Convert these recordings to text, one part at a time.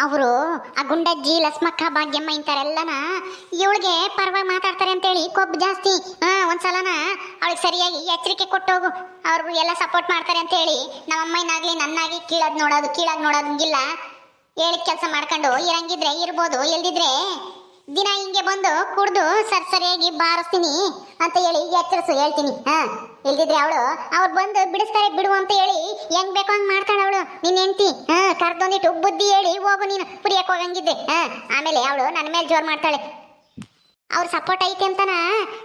ಅವರು ಆ ಗುಂಡಜ್ಜಿ, ಲಸ್ಮಕ್ಕ, ಭಾಗ್ಯಮ್ಮ ಇಂಥರೆಲ್ಲನ ಇವಳಿಗೆ ಪರವಾಗಿ ಮಾತಾಡ್ತಾರೆ ಅಂತೇಳಿ ಕೊಬ್ಬು ಜಾಸ್ತಿ, ಹಾ, ಒಂದ್ಸಲನ ಅವಳಿಗೆ ಸರಿಯಾಗಿ ಎಚ್ಚರಿಕೆ ಕೊಟ್ಟೋಗು. ಅವ್ರಿಗೂ ಎಲ್ಲ ಸಪೋರ್ಟ್ ಮಾಡ್ತಾರೆ ಅಂತೇಳಿ ನಮ್ಮ ಅಮ್ಮನಾಗಲಿ ನನ್ನಾಗಿ ಕೀಳಾಗಿ ನೋಡೋದು, ಕೀಳಾಗಿ ನೋಡೋದಂಗಿಲ್ಲ ಹೇಳಿದ ಕೆಲಸ ಮಾಡ್ಕೊಂಡು ಇರಂಗಿದ್ರೆ ಇರ್ಬೋದು ಎಲ್ದಿದ್ರೆ ದಿನ ಹಿಂಗೆ ಬಂದು ಕುಡ್ದು ಸರ್ ಸರಿಯಾಗಿ ಬಾರಿಸ್ತೀನಿ ಅಂತ ಹೇಳಿ ಎಚ್ಚರಿಸು ಹೇಳ್ತೀನಿ. ಹಾ, ಇಲ್ದಿದ್ರೆ ಅವಳು, ಅವ್ರು ಬಂದು ಬಿಡಿಸ್ತಾರೆ, ಬಿಡು ಅಂತ ಹೇಳಿ ಹೆಂಗ್ ಬೇಕೋ ಹಂಗ್ ಮಾಡ್ತಾಳೆ ಅವಳು. ನಿನ್ ಹೆಂಡತಿ, ಹಾ, ಕರ್ದೊಂದಿಟ್ಟು ಬುದ್ಧಿ ಹೇಳಿ ಹೋಗು ನೀನು, ಕುಡಿಯಕ್ ಹೋಗಂಗಿದ್ದೆ. ಹಾ, ಆಮೇಲೆ ಅವಳು ನನ್ನ ಮೇಲೆ ಜೋರ್ ಮಾಡ್ತಾಳೆ. ಅವ್ರ ಸಪೋರ್ಟ್ ಐತೆ ಅಂತನ?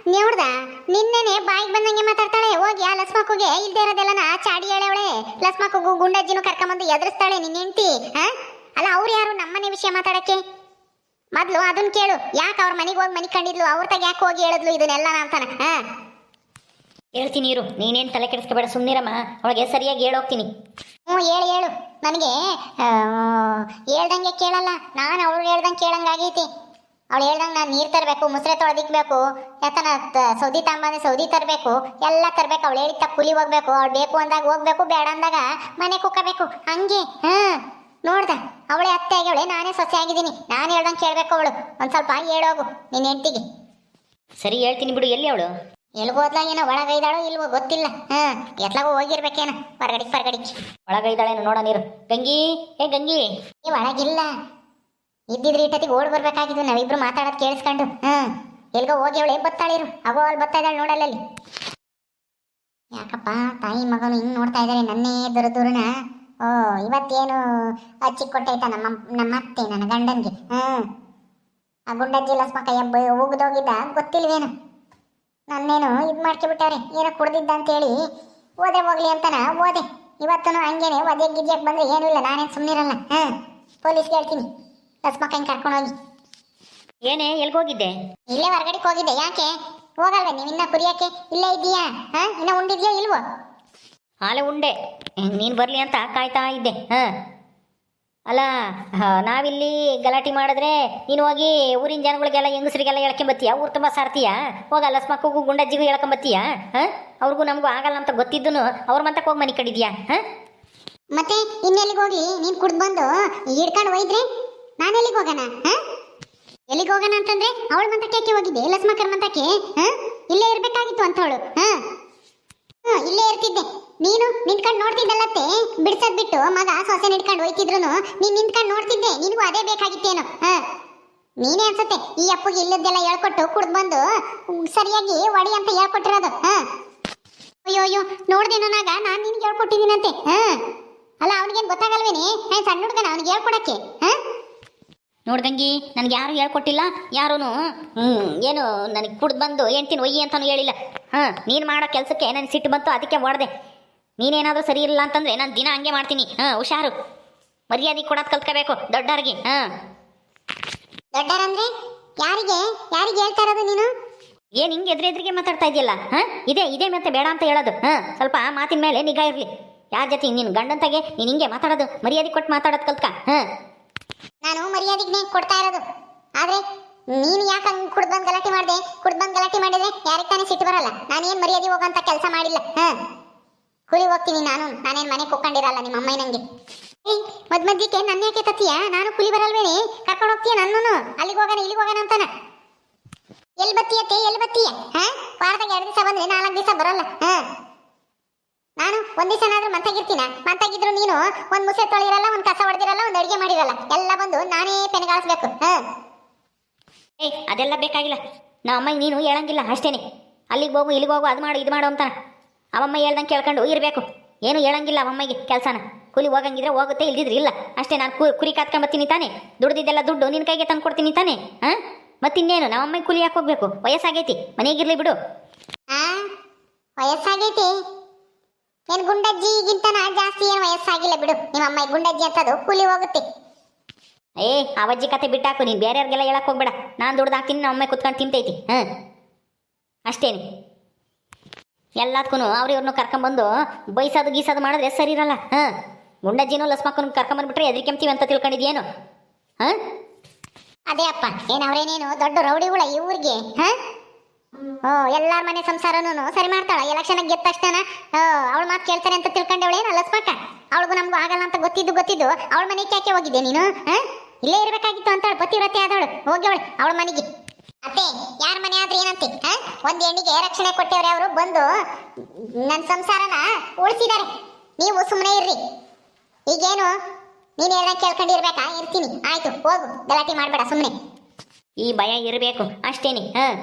ನೋಡ್ದ ನಿನ್ನೆನೆ ಬಾಯಿಗೆ ಬಂದಂಗೆ ಮಾತಾಡ್ತಾಳೆ. ಹೋಗಿ ಆ ಲಸ್ಮಕ್ಕುಗೆ ಇಲ್ದೇ ಇರೋದೆಲ್ಲನ? ಚಾಡಿ ಹೇಳವಳೆ ಲಸ್ಮಕ್ಕುಗೂ ಗುಂಡಜ್ಜಿನೂ ಕರ್ಕೊಂಬಂದು ಎದುರಿಸ್ತಾಳೆ ನಿನ್ನ ಹೆಂಡತಿ, ಹಾ? ಅಲ್ಲ, ಅವ್ರು ಯಾರು ನಮ್ಮನೆ ವಿಷಯ ಮಾತಾಡಕ್ಕೆ? ಮೊದ್ಲು ಅದನ್ನ ಕೇಳು. ಯಾಕೆ ಅವ್ರ ಮನೆಗೆ ಹೋಗಿ ಮನೆ ಕಂಡಿದ್ಲು? ಅವ್ರ ತಗ ಯಾಕೆ ಹೋಗಿ ಹೇಳಿದ್ಲು ಇದನ್ನೆಲ್ಲ ಅಂತಾನೆ ಹಾ. ಹೇಳ್ತೀನಿ ಇರು. ನೀನೇನು ತಲೆ ಕೆಡಿಸ್ಕೋಬೇಡ ಸುಮ್ಮನಿರಮ್ಮ ಅವಳಿಗೆ ಸರಿಯಾಗಿ ಹೇಳೋಗ್ತೀನಿ. ಹ್ಞೂ ಹೇಳು ಹೇಳು. ನನಗೆ ಹೇಳ್ದಂಗೆ ಕೇಳಲ್ಲ. ನಾನು ಅವಳು ಹೇಳ್ದಂಗೆ ಕೇಳಂಗಾಗೈತಿ ಅವಳು ಹೇಳ್ದಂಗೆ ನಾನು ನೀರು ತರಬೇಕು ಮುಸ್ರೆ ತೊಳೆದಿಕ್ಬೇಕು ಯಾಕನ ಸೌದಿ ತಾಂಬಂದ್ರೆ ಸೌದಿ ತರಬೇಕು ಎಲ್ಲ ತರಬೇಕು. ಅವಳು ಹೇಳಿದ ಕೂಲಿ ಹೋಗ್ಬೇಕು ಅವಳು ಬೇಕು ಅಂದಾಗ ಹೋಗ್ಬೇಕು ಬೇಡ ಅಂದಾಗ ಮನೆ ಕುಕ್ಕಬೇಕು. ಹಂಗೆ ಹಾಂ. ನೋಡ್ದ ಅವಳೆ ಅತ್ತೆ ಆಗ್ಯವಳೆ ನಾನೇ ಸೊಸೆ ಆಗಿದ್ದೀನಿ. ನಾನು ಹೇಳ್ದಂಗೆ ಕೇಳಬೇಕು ಅವಳು. ಒಂದು ಸ್ವಲ್ಪ ಹೇಳೋಗು ನಿನ್ನ ಹೆಂಡ್ತಿಗೆ. ಸರಿ ಹೇಳ್ತೀನಿ ಬಿಡು ಎಲ್ಲಿ ಅವಳು? ಎಲ್ಗೋದ್ಲ ಏನೋ ಒಳಗೈದಾಳೋ ಇಲ್ವೋ ಗೊತ್ತಿಲ್ಲ. ಹಾಂ ಎತ್ಲಾಗೋ ಹೋಗಿರ್ಬೇಕೇನೋ ಹೊರಗಡಿ ಹೊರಗಡಿ. ಒಳಗೈದಾಳೇನು ನೋಡ ನೀರು ಗಂಗಿ ಏ ಗಂಗಿ. ಏ ಒಳಗಿಲ್ಲ. ಇದ್ದಿದ್ರೆ ಇಟ್ಟತಿಗೆ ಓಡ್ ಬರ್ಬೇಕಾಗಿದ್ದು ನಾವಿಬ್ರು ಮಾತಾಡೋದು ಕೇಳಿಸ್ಕೊಂಡು. ಹಾಂ ಎಲ್ಗೋ ಹೋಗಿ ಅವಳು ಬತ್ತಾಳಿರು ಅವೋ ಅಲ್ಲಿ ಬರ್ತಾ ಇದ್ದಾಳೆ ನೋಡಲ್ಲ ಅಲ್ಲಿ. ಯಾಕಪ್ಪ ತಾಯಿ ಮಗನು ಹಿಂಗೆ ನೋಡ್ತಾ ಇದ್ದಾರೆ ನನ್ನೇ ದೂರ ದೂರನ ಓ ಇವತ್ತೇನು ಅಚ್ಚಿ ಕೊಟ್ಟೈತ ನಮ್ಮ ನಮ್ಮ ಅತ್ತೆ ನನ್ನ ಗಂಡನಿಗೆ? ಹ್ಞೂ. ಆ ಗುಂಡಜ್ಜಿ ಲಸ್ಮಕ್ಕ ಎಬ್ಬ ಉಗ್ದೋಗಿದ್ದ ಗೊತ್ತಿಲ್ವೇನು? ನನ್ನೇನು ಇದು ಮಾಡ್ಕೊಬಿಟ್ಟವ್ರೆ ಏನೋ ಕುಡ್ದಿದ್ದ ಅಂತೇಳಿ ಓದೆ ಹೋಗ್ಲಿ ಅಂತನ ಓದೆ ಇವತ್ತೂ ಹಂಗೇನೆ ಒದೆ ಗಿಜ್ಜಕ್ಕೆ ಬಂದ್ರೆ ಏನೂ ಇಲ್ಲ ನಾನೇನು ಸುಮ್ಮನಿರಲ್ಲ ಹಾಂ ಪೊಲೀಸ್ಗೆ ಹೇಳ್ತೀನಿ. ಲಸ್ಮಕ್ಕ ಹಿಂಗೆ ಕರ್ಕೊಂಡೋಗಿ ಏನೇ ಎಲ್ಗೋಗಿದ್ದೆ ಇಲ್ಲೇ ಹೊರಗಡೆಗೆ ಹೋಗಿದ್ದೆ ಯಾಕೆ? ಹೋಗಲ್ವೇ ನೀವು ಇನ್ನ ಕುರಿಯಕ್ಕೆ ಇಲ್ಲೇ ಇದೆಯಾ ಹಾ ಇನ್ನ ಉಂಡಿದ್ಯಾ ಇಲ್ವೋ? ಆಲೆ ಉಂಡೆ. ನೀನು ಬರಲಿ ಅಂತ ಕಾಯ್ತಾ ಇದ್ದೆ. ಹಾಂ. ಅಲ್ಲ ನಾವಿಲ್ಲಿ ಗಲಾಟೆ ಮಾಡಿದ್ರೆ ನೀನು ಹೋಗಿ ಊರಿನ ಜನಗಳಿಗೆಲ್ಲ, ಹೆಂಗಸರಿಗೆಲ್ಲ ಹೇಳ್ಕೊಂಬತ್ತೀಯ ಊರು ತುಂಬ ಸಾರ್ತೀಯ? ಹೋಗ ಲಸ್ಮಕ್ಕಗೂ ಗುಂಡಜ್ಜಿಗೂ ಹೇಳ್ಕೊಂಬತ್ತೀಯ ಹಾಂ? ಅವ್ರಿಗೂ ನಮಗೂ ಆಗಲ್ಲ ಅಂತ ಗೊತ್ತಿದ್ದನು. ಅವ್ರ ಮಂತಕ್ಕೆ ಹೋಗಿ ಮನೆ ಕಡಿದ್ಯಾ? ಹಾಂ? ಮತ್ತೆ ಇನ್ನೆಲ್ಲಿಗೆ ಹೋಗಿ? ನೀನು ಕುಡ್ದು ಬಂದು ಹಿಡ್ಕೊಂಡು ಒಯ್ದ್ರೆ? ನಾನು ಎಲ್ಲಿಗೆ ಹೋಗೋಣ? ಹಾಂ? ಎಲ್ಲಿಗೆ ಹೋಗೋಣ ಅಂತಂದ್ರೆ ಅವಳ ಮಂತಕ್ಕೆ ಹೋಗಿದ್ದೆ? ಲಸ್ಮಕ್ಕರ ಮಂತಕ್ಕೆ? ಹಾಂ? ಇಲ್ಲೇ ಇರ್ಬೇಕಾಗಿತ್ತು ಅಂತವಳು ಹಾಂ? ಹ್ಞೂ ಇಲ್ಲೇ ಇರ್ತಿದ್ದೆ. ನೀನು ನಿಂತ್ಕೊಂಡು ನೋಡ್ತಿದ್ದಲ್ಲತ್ತೆ? ಬಿಡ್ಸದ್ ಬಿಟ್ಟು ಮಗ ಸೊಸೆ ನಿಡ್ಕೊಂಡು ಹೋಯ್ತಿದ್ರು ನೀನ್ ನಿಂತ್ಕೊಂಡು ನೋಡ್ತಿದ್ದೆ, ನಿನಗೂ ಅದೇ ಬೇಕಾಗಿತ್ತೇನು, ಹ? ನೀನೇ ಅನ್ಸುತ್ತೆ ಈ ಅಪ್ಪಗೆ ಇಲ್ಲದೆಲ್ಲ ಹೇಳ್ಕೊಟ್ಟು ಕುಡ್ದು ಬಂದು ಸರಿಯಾಗಿ ಒಡಿ ಅಂತ ಹೇಳ್ಕೊಟ್ಟಿರೋದು, ಹ? ಅಯ್ಯೋ ಅಯ್ಯೋ ನೋಡ್ದೇನೋ ನಾಗ ನಾನು ನಿನ್ಗೆ ಹೇಳ್ಕೊಟ್ಟಿದ್ದೀನಂತೆ, ಹ? ಅಲ್ಲ, ಅವನಿಗೇನು ಗೊತ್ತಾಗಲ್ವೇನೆ? ನಾನು ಸಣ್ಣ ಹುಡುಗನ ಅವ್ನಿಗೆ ಹೇಳ್ಕೊಡಕ್ಕೆ, ಹ? ನೋಡ್ದಂಗಿ, ನನಗೆ ಯಾರು ಹೇಳ್ಕೊಟ್ಟಿಲ್ಲ ಯಾರೂ ಏನು, ನನಗೆ ಕುಡ್ದು ಬಂದು ಹೆಂಡ್ತೀನಿ ಒಯ್ಯಿ ಅಂತಾನು ಹೇಳಿಲ್ಲ, ಹಾಂ? ನೀನು ಮಾಡೋ ಕೆಲಸಕ್ಕೆ ನನಗೆ ಸಿಟ್ಟು ಬಂತು, ಅದಕ್ಕೆ ಹೊಡೆದೆ ನೀನೇನಾದರೂ ಸರಿ ಇಲ್ಲ ಅಂತಂದ್ರೆ ನಾನು ದಿನ ಹಂಗೆ ಮಾಡ್ತೀನಿ. ಹಾಂ ಹುಷಾರು. ಮರ್ಯಾದೆ ಕೊಡೋದು ಕಲ್ತ್ಕೋಬೇಕು ದೊಡ್ಡವ್ರಿಗೆ. ಹಾಂ. ದೊಡ್ಡರಂದ್ರೆ ಯಾರಿಗೆ? ಯಾರಿಗೆ ಹೇಳ್ತಾ ಇರೋದು ನೀನು? ಏನು ಹಿಂಗೆ ಎದುರು ಎದುರಿಗೆ ಮಾತಾಡ್ತಾ ಇದೆಯಲ್ಲ ಹಾಂ? ಇದೇ ಇದೇ ಮತ್ತೆ ಬೇಡ ಅಂತ ಹೇಳೋದು. ಹಾಂ ಸ್ವಲ್ಪ ಮಾತಿನ ಮೇಲೆ ನಿಗಾ ಇರಲಿ. ಯಾರ ಜೊತೆ ನಿನ್ನ ಗಂಡಂತಾಗೆ ನೀನು ಹಿಂಗೆ ಮಾತಾಡೋದು? ಮರ್ಯಾದೆ ಕೊಟ್ಟು ಮಾತಾಡೋದು ಕಲ್ತ್ಕ. ಹಾಂ. ನಾನು ಮರ್ಯಾದೆಗೆ ಕೊಡ್ತಾ ಇರೋದು. ಆದ್ರೆ ನೀನು ಯಾಕೆ ಹಂಗೆ ಕುಡ್ದು ಬಂದು ಗಲಾಟೆ ಮಾಡಿದೆ? ಕುಡ್ದು ಬಂದು ಗಲಾಟೆ ಮಾಡಿದ್ರೆ ಯಾರಿಗೆ ತಾನೇ ಸಿಟ್ಟು ಬರಲ್ಲ? ನಾನೇನು ಮರ್ಯಾದೆ ಹೋಗೋಂಥ ಕೆಲಸ ಮಾಡಿಲ್ಲ? ಹಾ. ಕುರಿ ಹೋಗ್ತೀನಿ ನಾನು. ನಾನೇನು ಮನೆ ಕೊಕ್ಕೊಂಡಿರಲ್ಲ ನಿಮ್ಮ ಅಮ್ಮ ನಂಗೆ. ಏಯ್ ಮದ್ ಮಧ್ಯಕ್ಕೆ ನನ್ನ ಯಾಕೆ ತತ್ತೀಯ? ನಾನು ಕುಲಿ ಬರಲ್ವೇನೆ. ಕರ್ಕೊಂಡು ಹೋಗ್ತೀಯ ನನ್ನೂ ಅಲ್ಲಿಗೆ ಹೋಗೋಣ, ಇಲ್ಲಿಗೆ ಹೋಗೋಣ ಅಂತಾನ. ಎಲ್ಲಿ ಬತ್ತೀಯತ್ತೆ ಎಲ್ಲಿ ಬತ್ತೀಯ? ಹಾ? ವಾರದಾಗ ಎರಡು ದಿವಸ ಬಂದ್ರೆ ನಾಲ್ಕು ದಿವಸ ಬರಲ್ಲ. ಹಾ? ನಾನು ಒಂದ್ ದಿವಸನಾದ್ರೂ ಮಂತಾಗಿರ್ತೀನ ಮಂತಾಗಿದ್ರು ನೀನು ಒಂದ್ ಮುಸೆ ತೊಳಿರಲ್ಲ ಒಂದ್ ಕಸ ಹೊಡೆದಿರಲ್ಲ ಒಂದ್ ಅಡಿಗೆ ಮಾಡಿರಲ್ಲ. ಎಲ್ಲ ಬಂದು ನಾನೇ ಪೆನಗಾಳಿಸ್ಬೇಕು ಹಾ? ಏಯ್, ಅದೆಲ್ಲ ಬೇಕಾಗಿಲ್ಲ. ನಮ್ಮ ಅಮ್ಮ ನೀನು ಹೇಳಂಗಿಲ್ಲ, ಅಷ್ಟೇನೆ. ಅಲ್ಲಿಗೆ ಹೋಗು, ಇಲ್ಲಿಗೆ ಹೋಗು, ಅದು ಮಾಡು, ಇದು ಮಾಡು ಅಂತಾನ. ಅವಮ್ಮ ಹೇಳ್ದಂಗೆ ಕೇಳ್ಕೊಂಡು ಇರಬೇಕು. ಏನು ಹೇಳಂಗಿಲ್ಲ ಅವಮ್ಮಗೆ ಕೆಲಸನ. ಕೂಲಿ ಹೋಗಂಗಿದ್ರೆ ಹೋಗುತ್ತೆ ಇಲ್ದಿದ್ರೆ ಇಲ್ಲ. ಅಷ್ಟೇ ನಾನು ಕುರಿ ಕಾತ್ಕೊಂಡ್ಬತ್ತೀನಿ ತಾನೆ. ದುಡ್ದಿದ್ದೆಲ್ಲ ದುಡ್ಡು ನಿನ್ನ ಕೈಗೆ ತಂದು ಕೊಡ್ತೀನಿ ತಾನೆ ಹಾಂ ಮತ್ತಿನ್ನೇನು ನಮ್ಮ ಅಮ್ಮಗೆ ಕೂಲಿ ಯಾಕೆ ಹೋಗ್ಬೇಕು? ವಯಸ್ಸಾಗೈತಿ. ಮನೆಗಿರ್ಲಿ ಬಿಡು. ಹಾಂ ವಯಸ್ಸಾಗೈತಿ? ಏನು ಗುಂಡಜ್ಜಿಗಿಂತ ನಾ ಜಾಸ್ತಿ ಏನು ವಯಸ್ಸಾಗಿಲ್ಲ ಬಿಡು. ನಿಮ್ಮ ಅಮ್ಮ ಗುಂಡಜ್ಜಿ ಅಂತದು ಕೂಲಿ ಹೋಗುತ್ತೆ. ಏ ಅವಜ್ಜಿ ಕತೆ ಬಿಟ್ಟಾಕು ನೀನು ಬೇರೆಯವ್ರಿಗೆಲ್ಲ ಹೇಳಕ್ ಹೋಗ್ಬೇಡ. ನಾನು ದುಡ್ದು ಹಾಕ್ತೀನಿ ನಮ್ಮ ಅಮ್ಮ ಕುತ್ಕೊಂಡು ತಿಂತೈತಿ ಹಾಂ? ಅಷ್ಟೇನೆ. ಎಲ್ಲದಕ್ಕೂ ಅವ್ರು ಇವ್ರನ್ನೂ ಕರ್ಕೊಂಬಂದು ಬೈಸೋದು ಗೀಸೋದು ಮಾಡಿದ್ರೆ ಸರಿ ಇರಲ್ಲ ಹಾಂ ಗುಂಡಜ್ಜಿನ ಲಸ್ಮಕ್ಕನ ಕರ್ಕೊಂಬಂದ್ಬಿಟ್ರೆ ಎದ್ರಿಕೆಂಬ್ತೀವಿ ಅಂತ ತಿಳ್ಕೊಂಡಿದ್ಯೇನು? ಹಾಂ? ಅದೇ ಅಪ್ಪ ಏನು ಅವ್ರೇನೇನು ದೊಡ್ಡ ರೌಡಿಗಳ ಈ ಊರಿಗೆ, ಹಾಂ? ಓ, ಎಲ್ಲಾರ ಮನೆ ಸಂಸಾರನೂ ಸರಿ ಮಾಡ್ತಾಳ ಎಲೆಕ್ಷನ್ ಗೆದ್ದ ತಕ್ಷಣ ಅವಳ ಮಾತು ಕೇಳ್ತಾರೆ ಅಂತ ತಿಳ್ಕೊಂಡವಳೇನು ಲಸ್ಮಕ್ಕ ಅವಳಿಗೂ ನಮಗೂ ಆಗಲ್ಲ ಅಂತ ಗೊತ್ತಿದ್ದು ಗೊತ್ತಿದ್ದು, ಅವಳ ಮನೆಗೆ ಯಾಕೆ ಹೋಗಿದ್ದೆ ನೀನು, ಹಾಂ? ಇಲ್ಲೇ ಇರಬೇಕಾಗಿತ್ತು ಅಂತ ಪತಿವ್ರತೆ ಆದವಳು, ಹೋಗ್ಯವಳು ಅವಳ ಮನೆಗೆ. ಅತ್ತೆ ಯಾರ ಮನೆ ಆದ್ರೆ ಏನಂತೆ? ಒಂದ್ ಹೆಣ್ಣಿಗೆ ರಕ್ಷಣೆ ಕೊಟ್ಟವ್ರೆ ಅವರು, ಬಂದು ನನ್ನ ಸಂಸಾರನ ಉಳಿಸಿದ್ದಾರೆ ನೀವು ಸುಮ್ಮನೆ ಇರ್ರಿ. ಈಗೇನು, ನೀನ್ ಹೇಳ್ದಂಗೆ ಕೇಳ್ಕೊಂಡಿರ್ಬೇಕಾ? ಇರ್ತೀನಿ. ಆಯ್ತು, ಹೋಗು. ಗಲಾಟೆ ಮಾಡ್ಬೇಡ ಸುಮ್ಮನೆ ಈ ಭಯ ಇರಬೇಕು, ಅಷ್ಟೇನಿ, ಹಾಂ.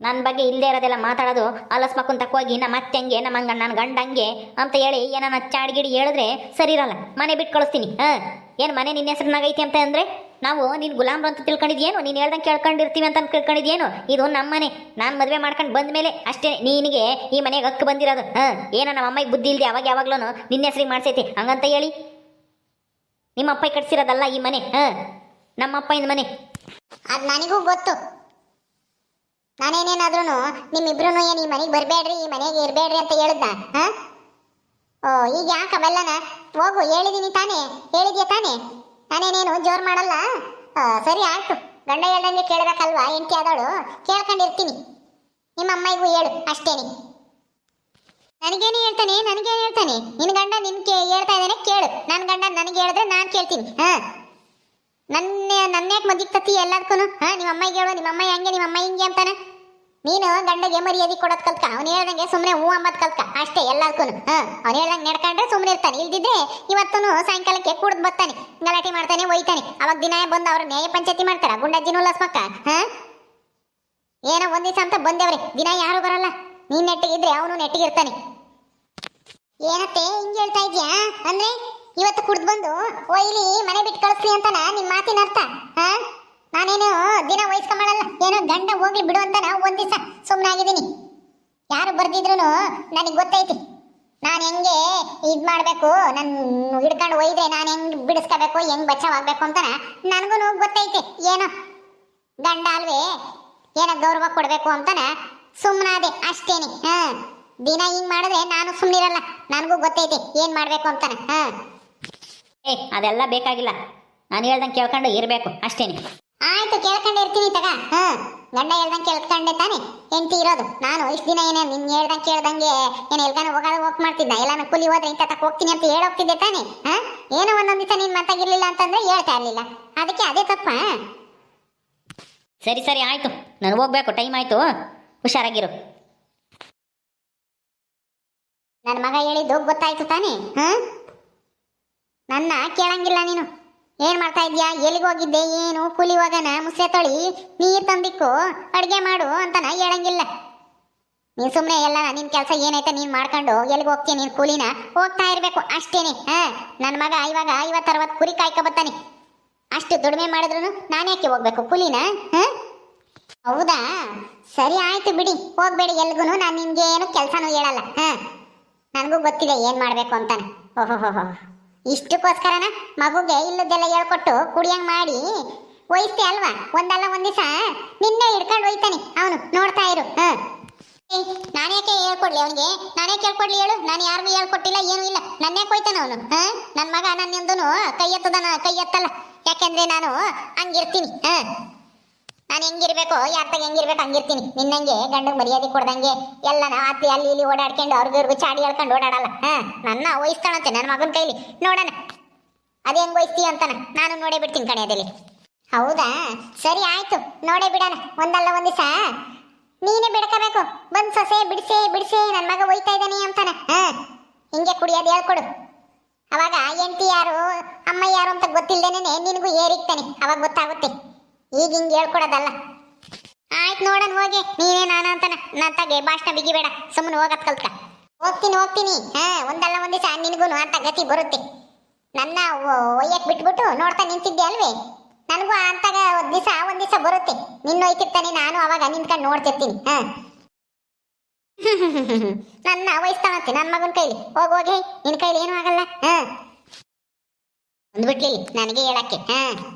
ನನ್ನ ಬಗ್ಗೆ ಇಲ್ಲದೆ ಇರೋದೆಲ್ಲ ಮಾತಾಡೋದು ಅಲಸ್ಮಕ್ಕನ್ ಹೋಗಿ ನಮ್ಮ ಅತ್ತೆ ಹಂಗೆ ನಮ್ಮ ಹಂಗ ನನ್ನ ಗಂಡ ಹಂಗೆ ಅಂತ ಹೇಳಿ ಏನನ್ನ ಚಾಡ್ಗಿಡಿ ಹೇಳಿದ್ರೆ ಸರಿ ಇರಲ್ಲ. ಮನೆ ಬಿಟ್ಟು ಕಳಿಸ್ತೀನಿ. ಹಾಂ. ಏನು ಮನೆ ನಿನ್ನ ಹೆಸರಿನಾಗೈತಿ ಅಂತ ಅಂದರೆ? ನಾವು ನೀನು ಗುಲಾಮ್ರು ಅಂತ ತಿಳ್ಕೊಂಡಿದ್ಯೇನು? ನೀನು ಹೇಳ್ದಂಗೆ ಕೇಳ್ಕೊಂಡಿರ್ತೀವಿ ಅಂತ ಕೇಳ್ಕೊಂಡಿದ್ಯೇನು ಇದು ನಮ್ಮ ಮನೆ. ನಾನು ಮದುವೆ ಮಾಡ್ಕೊಂಡು ಬಂದ ಮೇಲೆ ಅಷ್ಟೇ ನಿನಗೆ ಈ ಮನೆಗೆ ಹಕ್ಕು ಬಂದಿರೋದು. ಹಾಂ. ಏನೋ ನಮ್ಮ ಅಮ್ಮಗೆ ಬುದ್ಧಿ ಇಲ್ಲದೆ ಅವಾಗ ಯಾವಾಗ್ಲೂ ನಿನ್ನ ಹೆಸರಿಗೆ ಮಾಡ್ಸೈತಿ. ಹಂಗಂತ ಹೇಳಿ ನಿಮ್ಮ ಅಪ್ಪ ಕಟ್ಸಿರೋದಲ್ಲ ಈ ಮನೆ. ಹಾಂ. ನಮ್ಮ ಅಪ್ಪ ಇಂದ ಮನೆ. ಅದು ನನಗೂ ಗೊತ್ತು. ನಾನೇನೇನಾದ್ರೂ ನಿಮ್ಮಿಬ್ರು ಏನು ಈ ಮನೆಗೆ ಬರಬೇಡ್ರಿ, ಈ ಮನೆಗೆ ಇರಬೇಡ್ರಿ ಅಂತ ಹೇಳಿದ್ನ? ಹಾ? ಓ, ಈಗ ಯಾಕೆ ಬಲ್ಲನ ಹೋಗು ಹೇಳಿದ್ದೀನಿ ತಾನೇ, ಹೇಳಿದ್ಯಾ ತಾನೇ? ನಾನೇನೇನು ಜೋರು ಮಾಡಲ್ಲ? ಸರಿ ಆಯ್ತು. ಗಂಡ ಹೇಳ್ದಂಗೆ ಕೇಳಬೇಕಲ್ವಾ? ಹೆಂಡತಿ ಆದವಳು ಕೇಳ್ಕೊಂಡಿರ್ತೀನಿ. ನಿಮ್ಮ ಅಮ್ಮಗೂ ಹೇಳು, ಅಷ್ಟೇನಿ. ನನಗೇನು ಹೇಳ್ತಾನೆ? ನನಗೇನು ಹೇಳ್ತಾನೆ? ನಿನ್ನ ಗಂಡ ನಿನ್ ಕೇ ಹೇಳ್ತಾ ಇದ್ದಾನೆ, ಕೇಳು. ನನ್ನ ಗಂಡ ನನಗೆ ಹೇಳಿದ್ರೆ ನಾನು ಕೇಳ್ತೀನಿ. ಹಾ? ನನ್ನ ನನ್ನ ಯಾಕೆ ಮದ್ದಿಗೆ ತತ್ತಿ ಎಲ್ಲದಕ್ಕೂ ಹಾ ನಿಮ್ಮ ಅಮ್ಮಗೆ ಹೇಳು ನಿಮ್ಮ ಅಮ್ಮ ಹೆಂಗೆ ನಿಮ್ಮ ಅಮ್ಮ ಹಿಂಗೆ ಅಂತಾನೆ. ನೀನು ಗಂಡಗೆ ಮರ್ಯಾದೆ ಕೊಡೋದು ಕಲ್ಕ ಅವ್ನು ಹೇಳ್ದಂಗೆ ಸುಮ್ಮನೆ ಹೂ ಅಂಬದ್ ಕಲ್ಕ ಅಷ್ಟೇ ಎಲ್ಲದಕ್ಕೂ ಹಾ, ಅವ್ನು ಹೇಳ್ದಂಗೆ ನಡ್ಕೊಂಡ್ರೆ ಸುಮ್ಮನೆ ಇರ್ತಾನೆ. ಇಲ್ದಿದ್ರೆ ಇವತ್ತೂ ಸಾಯಂಕಾಲಕ್ಕೆ ಕುಡ್ದು ಬರ್ತಾನೆ. ಗಲಾಟೆ ಮಾಡ್ತಾನೆ, ಒಯ್ತಾನೆ. ಅವಾಗ ದಿನ ಬಂದು ಅವ್ರ ನ್ಯಾಯ ಪಂಚಾಯತಿ ಮಾಡ್ತಾರ. ಗುಂಡಜ್ಜಿನೂ ಲಸ್ಮಕ್ಕ. ಹಾಂ? ಏನೋ ಒಂದ್ ಅಂತ ಬಂದೇವ್ರಿ. ದಿನ ಯಾರು ಬರಲ್ಲ. ನೀನ್ ನೆಟ್ಟಿಗಿದ್ರೆ ಅವನು ನೆಟ್ಟಿಗಿರ್ತಾನೆ. ಏನತ್ತೆ, ಹಿಂಗೆ ಹೇಳ್ತಾ ಇದ್ಯಾ? ಅಂದ್ರೆ ಇವತ್ತು ಕುಡ್ದು ಬಂದು ಒಯ್ಲಿ ಮನೆ ಬಿಟ್ಟು ಕಳಿಸ್ಲಿ ಅಂತಾನ ನಿಮ್ಮ ಮಾತಿನ ಅರ್ಥ? ಹಾ? ನಾನೇನು ದಿನ ವಹಿಸ್ಕೊಂಬಳಲ್ಲ, ಏನೋ ಗಂಡ ಹೋಗ್ಲಿ ಬಿಡು ಅಂತಾನ ಒಂದ್ ದಿವಸ ಯಾರು ಬರ್ದಿದ್ರು ನನಗೆ ಗೊತ್ತೈತಿ. ನಾನು ಹೆಂಗೆ ಇದ್ ಮಾಡಬೇಕು, ನಾನು ಹಿಡ್ಕೊಂಡು ಒಯ್ದ್ರೆ ನಾನು ಹೆಂಗ್ ಬಿಡಿಸ್ಕೋಬೇಕು, ಹೆಂಗ್ ಬಚಾವಾಗ್ಬೇಕು ಅಂತಾನ ನನಗೂ ಗೊತ್ತೈತಿ, ಏನೋ. ಗಂಡ ಅಲ್ವೇ, ಏನೋ ಗೌರವ ಕೊಡಬೇಕು ಅಂತಾನ ಸುಮ್ಮನಾದೆ ಅಷ್ಟೇನೆ, ಹಾ. ದಿನ ಹಿಂಗ್ ಮಾಡಿದ್ರೆ ನಾನು ಸುಮ್ಮನಿರಲ್ಲ ನನಗೂ ಗೊತ್ತೈತಿ ಏನ್ ಮಾಡಬೇಕು ಅಂತಾನ, ಹಾ. ಏ ಅದೆಲ್ಲ ಬೇಕಾಗಿಲ್ಲ. ನಾನು ಹೇಳ್ದಂಗೆ ಕೇಳ್ಕೊಂಡು ಇರಬೇಕು ಅಷ್ಟೇನೆ. ಆಯ್ತು ಕೇಳ್ಕೊಂಡು ಇರ್ತೀನಿ ತಗ. ಹ್ಮ್ ಗಂಡ ಹೇಳ್ದಂಗೆ ಕೇಳ್ಕೊಂಡೆ ತಾನೆ. ಹೆಂಡತಿ ಇರೋದು. ನಾನು ಇಷ್ಟು ದಿನ ಏನೇ ನಿನ್ ಹೇಳ್ದಂಗೆ ಕೇಳ್ದಂಗೆ ಏನು ಎಲ್ಗಾನ ಹೋಗೋದು ಹೋಗ್ ಮಾಡ್ತಿದ್ದ ಎಲ್ಲ ಕೂಲಿ ಹೋದ್ರೆ ಇಂಥ ತಕ್ಕ ಹೋಗ್ತೀನಿ ಅಂತ ಹೇಳೋಗ್ತಿದ್ದೆ ತಾನೆ. ಹಾ ಏನೋ ಒಂದೊಂದು ದಿವಸ ನೀನು ಮಾತಾಗಿರ್ಲಿಲ್ಲ ಅಂತಂದ್ರೆ ಹೇಳ್ತಾ ಇರ್ಲಿಲ್ಲ. ಅದಕ್ಕೆ ಅದೇ ತಪ್ಪ? ಸರಿ ಸರಿ ಆಯಿತು. ನಾನು ಹೋಗ್ಬೇಕು ಟೈಮ್ ಆಯಿತು. ಹುಷಾರಾಗಿರು. ನನ್ನ ಮಗ ಹೇಳಿದ್ದು ಗೊತ್ತಾಯ್ತು ತಾನೆ. ಹಾ? ನನ್ನ ಕೇಳಂಗಿಲ್ಲ ನೀನು. ಏನು ಮಾಡ್ತಾ ಇದ್ಯಾ? ಎಲ್ಲಿಗೆ ಹೋಗಿದ್ದೆ? ಏನು? ಕೂಲಿ ಹೋಗನ ಮುಸೆ ತೊಳಿ? ನೀರು ತಂದಿಕ್ಕು? ಅಡುಗೆ ಮಾಡು ಅಂತನ ಹೇಳಂಗಿಲ್ಲ. ನೀನು ಸುಮ್ಮನೆ ಎಲ್ಲ ನಿನ್ನ ಕೆಲಸ ಏನೈತೆ ನೀನು ಮಾಡ್ಕೊಂಡು ಎಲ್ಲಿಗೆ ಹೋಗ್ತೀನಿ ನೀನು ಕೂಲಿನ? ಹೋಗ್ತಾ ಇರಬೇಕು ಅಷ್ಟೇನೆ. ಹಾಂ? ನನ್ನ ಮಗ ಇವಾಗ ಐವತ್ತು ಅರವತ್ತು ಕುರಿ ಕಾಯ್ಕೊ ಬರ್ತಾನೆ ಅಷ್ಟು ದುಡಿಮೆ ಮಾಡಿದ್ರು ನಾನು ಯಾಕೆ ಹೋಗ್ಬೇಕು ಕೂಲಿನ? ಹಾಂ? ಹೌದಾ? ಸರಿ ಆಯ್ತು ಬಿಡಿ. ಹೋಗ್ಬೇಡಿ ಎಲ್ಗೂ ನಾನು ನಿಮ್ಗೆ ಏನು ಕೆಲಸನೂ ಹೇಳಲ್ಲ. ಹಾಂ? ನನಗೂ ಗೊತ್ತಿದೆ ಏನು ಮಾಡಬೇಕು ಅಂತಾನೆ. ಓಹೋ ಇಷ್ಟಕ್ಕೋಸ್ಕರನ ಮಗುಗೆ ಇಲ್ಲದೆಲ್ಲ ಹೇಳ್ಕೊಟ್ಟು ಕುಡಿಯಂಗ್ ಮಾಡಿ ಒಯ್ತಿ ಅಲ್ವಾ? ಒಂದಲ್ಲ ಒಂದಿಸ ನಿನ್ನೆ ಹಿಡ್ಕೊಂಡು ಒಯ್ತಾನೆ ಅವನು, ನೋಡ್ತಾ ಇರು ಹ ನಾನೇಕೆ ಹೇಳ್ಕೊಡ್ಲಿ ಅವನಿಗೆ? ನಾನೇ ಕೇಳ್ಕೊಡ್ಲಿ ಹೇಳು? ನಾನು ಯಾರಿಗೂ ಹೇಳ್ಕೊಟ್ಟಿಲ್ಲ, ಏನೂ ಇಲ್ಲ. ನನ್ನೇ ಕೊಯ್ತಾನ ಅವನು ನನ್ನ ಮಗ ನನ್ನಿಂದನು ಕೈ ಎತ್ತದನ, ಕೈ ಎತ್ತಲ್ಲ. ಯಾಕೆಂದ್ರೆ ನಾನು ಹಂಗಿರ್ತೀನಿ ಹ ನಾನು ಹೆಂಗಿರ್ಬೇಕು ಯಾರ ತಗ ಹೆಂಗಿರ್ಬೇಕು ಹಂಗಿರ್ತೀನಿ. ನಿನ್ನಂಗೆ, ಗಂಡಗ್ ಮರ್ಯಾದೆ ಕೊಡ್ದಂಗೆ, ಎಲ್ಲನ ಆತಿ ಅಲ್ಲಿ ಇಲ್ಲಿ ಓಡಾಡ್ಕೊಂಡು ಅವ್ರಿಗೆ ಇವ್ರಿಗೂ ಚಾಡಿ ಹೇಳ್ಕೊಂಡು ಓಡಾಡಲ್ಲ. ಹಾಂ, ನನ್ನ ವಹಿಸ್ತಾಳಂತೆ ನನ್ನ ಮಗನ ಕೈಲಿ. ನೋಡೋಣ. ಅದೇ ಹೆಂಗ್ ವಹಿಸ್ತೀಯ ಅಂತಾನ. ನಾನು ನೋಡೇ ಬಿಡ್ತೀನಿ ಕಣೆಯಲ್ಲಿ ಹೌದಾ? ಸರಿ ಆಯ್ತು, ನೋಡೇ ಬಿಡೋಣ. ಒಂದಲ್ಲ ಒಂದ್ ದಿವಸ ನೀನೇ ಬಿಡ್ಕೋಬೇಕು. ಬಂದು ಸೊಸೆ, ಬಿಡಿಸೆ ಬಿಡಿಸೆ ನನ್ನ ಮಗ ಒಯ್ತಾ ಇದ್ದಾನೆ ಅಂತಾನೆ. ಹಾ, ಹಿಂಗೆ ಕುಡಿಯೋದು ಹೇಳ್ಕೊಡು ಅವಾಗ ಎಂಟಿ ಯಾರು, ಅಮ್ಮ ಯಾರು ಅಂತ ಗೊತ್ತಿಲ್ಲದೇನೆ ನಿನಗೂ ಏರಿಕ್ತಾನೆ ಅವಾಗ ಗೊತ್ತಾಗುತ್ತೆ. ಈಗ ಹಿಂಗೆ ಹೇಳ್ಕೊಡೋದಲ್ಲ. ಆಯ್ತು ನೋಡೋಣ ಹೋಗಿ. ನೀನೇ ನಾನು ಅಂತಾನ. ತಗೆ ಭಾಷಣ ಬಿಗಿಬೇಡ. ಸುಮ್ಮನೆ ಹೋಗತ್ ಕಲ್ತ ಹೋಗ್ತೀನಿ ಹೋಗ್ತೀನಿ. ಹಾ, ಒಂದಲ್ಲ ಒಂದ್ ದಿವಸ ನಿನಗೂ ಅಂತ ಗತಿ ಬರುತ್ತೆ. ನನ್ನ ಒಯ್ಯಕ್ ಬಿಟ್ಬಿಟ್ಟು ನೋಡ್ತಾ ನಿಂತಿದ್ದೆ ಅಲ್ವೇ? ನನಗೂ ಅಂತಾಗ ಒಂದ್ ದಿವಸ ಒಂದ್ ದಿವಸ ಬರುತ್ತೆ. ನಿನ್ನ ಒಯ್ತಿರ್ತಾನೆ ನಾನು ಅವಾಗ ನಿಂತ್ಕೊಂಡು ನೋಡ್ತಿರ್ತೀನಿ. ಹಾ. ನನ್ನ ವಹಿಸ್ತಾನಂತೆ ನನ್ನ ಮಗನ ಕೈಲಿ. ಹೋಗ್, ಹೋಗಿ. ನಿನ್ ಕೈಲಿ ಏನೂ ಆಗಲ್ಲ. ಹಾ. ಬಂದ್ಬಿಟ್ಲಿ, ನನಗೆ ಹೇಳಕ್ಕೆ. ಹಾ.